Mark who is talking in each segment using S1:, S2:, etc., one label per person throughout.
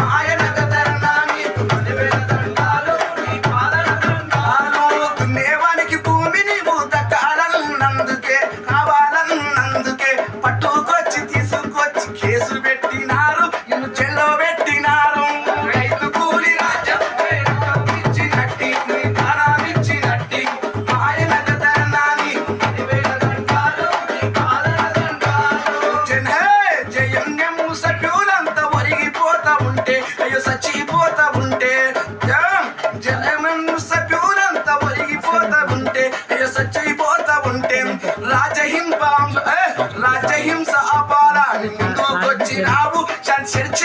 S1: మాయనగదరణ నీకు పదివేల దండాలు నీ పాదల ছেড়েছে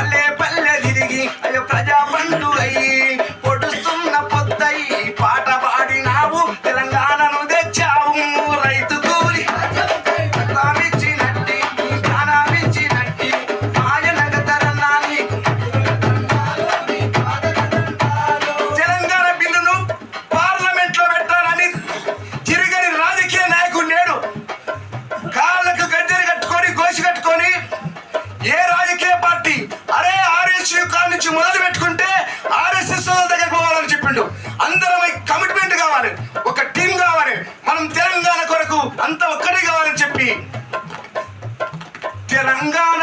S1: palle తెలంగాణ